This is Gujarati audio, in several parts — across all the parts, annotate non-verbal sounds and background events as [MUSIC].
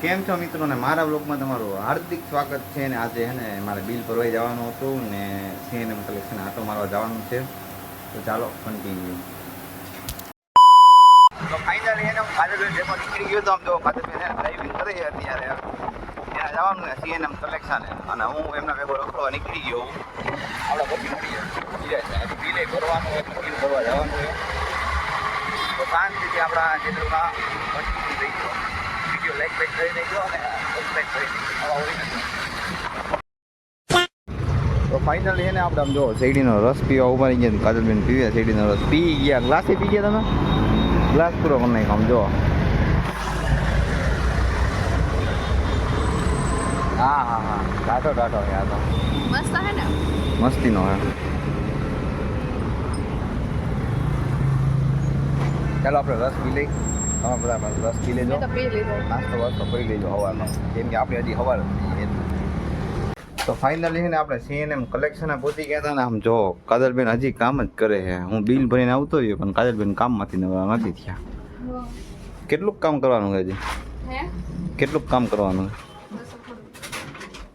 કેમ છો મિત્રો? ને મારા બ્લોગમાં તમારું હાર્દિક સ્વાગત છે ને આજે છે ને મારે બિલ ભરવાઈ જવાનું હતું ને સીએનએમ કલેક્શન આટો મારવા જવાનું છે. તો ચાલો કન્ટિન્યુ તો ફાઇનલી એને નીકળી ગયો તો આમ તો કાજલબેન ડ્રાઇવિંગ કરે છે અત્યારે. ત્યાં જવાનું ને સીએનએમ કલેક્શન અને હું એમના નીકળી ગયો આપણે મળીએ બિલે ભરવાનું બિલ ભરવા જવાનું હોય. તો શાંતિથી આપણા ગયો. તો ફાઇનલી છે ને આપણે આમ જો શેરડીનો રસ પીવા ઊભા રહી ગયા કાજલબેન પીવે શેરડીનો રસ પી ગયા ગ્લાસે પી ગયા તમે ગ્લાસ પૂરો કરી નાખ્યો આમ જો હા હા હા ટાટો ટાટો છે આ તો મસ્ત હે ને મસ્તીનો હે ચાલો આપણે રસ પી લઈ તમે બધા પણ રસ પી લેજો નાસ્તો વાસ્તો કરી લેજો હવારમાં કેમ કે આપણે હજી હવાર તો ફાઇનલી છે ને આપણે સીએનએમ કલેક્શન પહોંચી ગયા હતા ને આમ જો કાજલબેન હજી કામ જ કરે છે. હું બિલ ભરીને આવતો રહ્યો પણ કાજલબેન કામમાંથી નવરા નથી થયા. કેટલું કામ કરવાનું છે હજી? હે? કેટલું કામ કરવાનું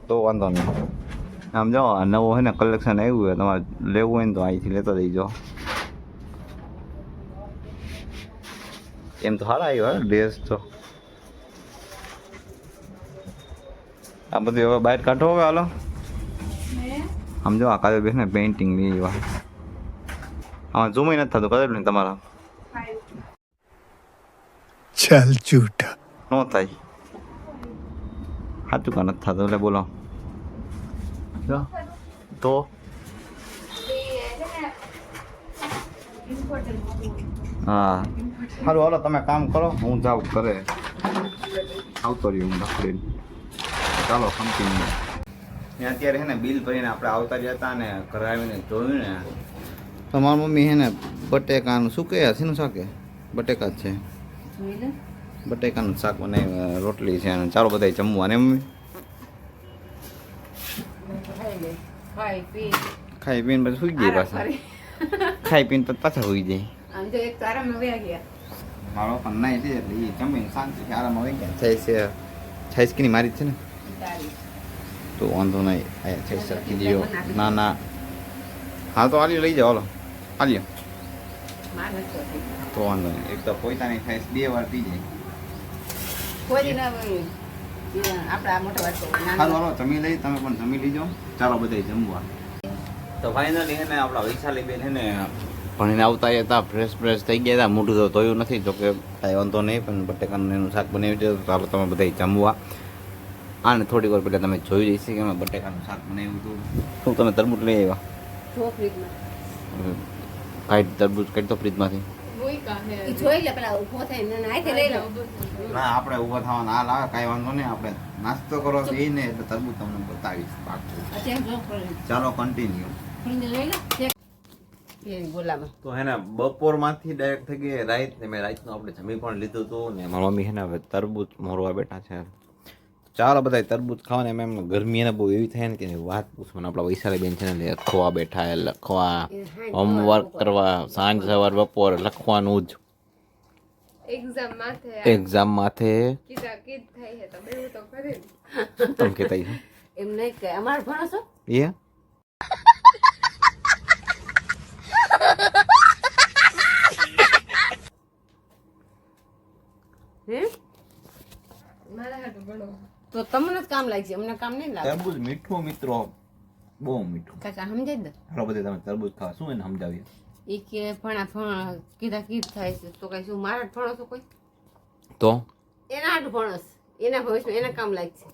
તો વાંધો નહીં. આમ જો નવું નવો છે ને કલેક્શન આવ્યું હોય તમારે લેવું હોય ને તો અહીંથી લેતા જઈજો. એમ તો સારા આવ્યો ડ્રેસ તો. આ બધું હવે બહાર કાઢો હવે હાલો. સમજો આ કાલે બેસને પેઇન્ટિંગ લઈ એવા આમાં ઝૂમ નથી થતું કદાચ નહીં તમારા. ચાલ ચૂટા નો થાય. સાચું કા નથી થતું એટલે બોલો. તો? હા. સારું હાલો તમે કામ કરો હું જાઉં ઘરે. આવતો રહ્યો હું રખડીને. ચાલો કન્ટિન્યુ ને અત્યારે છે ને બિલ ભરીને આપણે આવતા રહ્યા હતા ને ઘરે આવીને જોયું ને. તો મારી મમ્મી છે ને બટેકાનું શું કહે? શેનું શાક બટેકા જ છે. બટેકાનું શાક બનાવી રોટલી છે અને ચાલો બધા જમવા ને મમ્મી. ખાઈ પીને પછી સુઈ જાય પાછા. ખાઈ પીને પછી પાછા સુઈ જાય. આમ તો એક તારા માં વ્યા ગયા. મારો પણ નહીં છે એટલે એ જમીને શાંતિથી આરામ આવી ગયા. છાઈસ છે છાઈસ કિની મારી છે ને? તો વાંધો નહીં અહીંયા છાઈસ સરખી દીયો. ના ના. હા તો આલ્યો લઈ જાઓ હાલો. આલ્યો. તો વાંધો નહીં. એક તો પોતાની ફેસ બે વાર પી જાય. કોઈ ના આપણા મોટા વાત હાલો નાના હાલો જમી લઈ તમે પણ જમી લીજો. ચાલો બધા જમવા. તો ફાઇનલી છે ને આપણા વૈશાલી બેન છે ને ભણીને આવતા હતા ફ્રેશ ફ્રેશ થઈ ગયા હતા. મોઢું તો ધોયું નથી જો કે કાંઈ વાંધો નહીં પણ બટેકાનું એનું શાક બનાવ્યું દીધું તો ચાલો તમે બધા જમવા. આને થોડીક વાર પહેલાં તમે જોઈ જઈશ કે અમે બટેકાનું શાક બનાવ્યું હતું. શું તમે તરબૂચ લઈ આવ્યા? કાઢ તરબૂચ કાઢી તો ફ્રીજમાંથી. જોઈ લે પેલા ઊભો થઈને લઈ ના આપણે ઊભા થવાના હાલ આવે કાંઈ વાંધો નહીં આપણે નાસ્તો કરો છો એ ને એટલે તરબૂચ તમને બતાવીશ. ચાલો કન્ટિન્યુ તો હે ને બપોરમાંથી ડાયરેક્ટ થઈ ગઈ રાઈત ને મેં રાતનું આપણે જમી પણ લીધું હતું ને મારા મમ્મી હે ને હવે તરબૂચ મોરવા બેઠા છે. ચાલો બધા તરબૂચ ખાવાને એમ એમ ગરમી એને બહુ એવી થાય ને કે વાત પૂછવાનું આપણા વૈશાલી બેન છે ને લખવા બેઠા એ લખવા હોમવર્ક કરવા સાંજ સવાર બપોર લખવાનું જ. એક્ઝામ માથે એક્ઝામ માથે. કીધા કીધ થાય છે તો બેવું તો કરે તમે એમ નહીં કે અમાર ભણો છો? એ હે મારા હાટુ ભણો તો તમને જ કામ લાગશે અમને કામ નહીં લાગે. તરબૂજ મીઠું મિત્રો બહુ મીઠું. કાકા સમજાય દે હાલો બધે તમે તરબૂજ ખાવા શું એને સમજાવીએ? એ કે ભણ કીધા કીધ થાય છે. તો કઈ શું મારા છો કોઈ? તો? એના હાટ ફણસ એના ભવિષ્યમાં એના કામ લાગશે.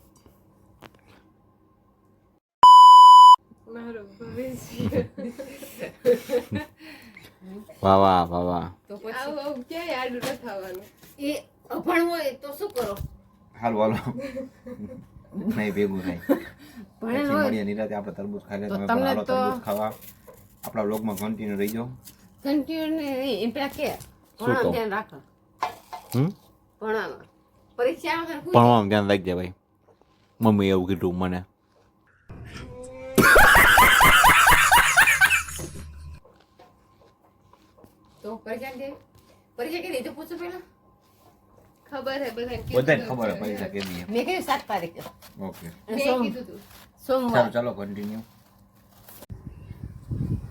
મારું ભવિષ્ય. વાહ વાહ વાહ વાહ. તો પછી? આવું આવું ક્યાંય આડું ન થવાનું. એ અભણ હોય તો શું કરો? હાલો હાલો [LAUGHS] નહીં ભેગું નહીં. પછી મળીએ નિરાતે આપણે તરબૂચ ખાઈ લે તો તમે પણ હાલો તરબૂચ ખાવા. આપણા વ્લોગમાં કન્ટિન્યુ રહીજો કન્ટિન્યુ પેલા કે ભણવાનું ધ્યાન રાખો. હમ? ભણવામાં પરીક્ષા ત્યારે ધ્યાન રાખજે ભાઈ. મમ્મી એવું કીધું મને. તો પરીક્ષા પરીક્ષા કે તો પૂછો પેલા ખબર હે બધાને ખબર હે પૈસા કેદી મેં કીધું સાત તારીખ. ઓકે. સોમવાર. ચાલો ચાલો કન્ટિન્યુ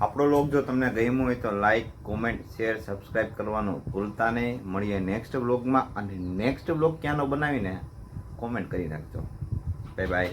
આપણો લોગ જો તમને ગમ્યો હોય તો લાઈક કોમેન્ટ શેર સબસ્ક્રાઇબ કરવાનું ભૂલતા નહીં. મળીએ નેક્સ્ટ બ્લોગમાં અને નેક્સ્ટ બ્લોગ ક્યાંનો બનાવીને કોમેન્ટ કરી નાખજો. Bye bye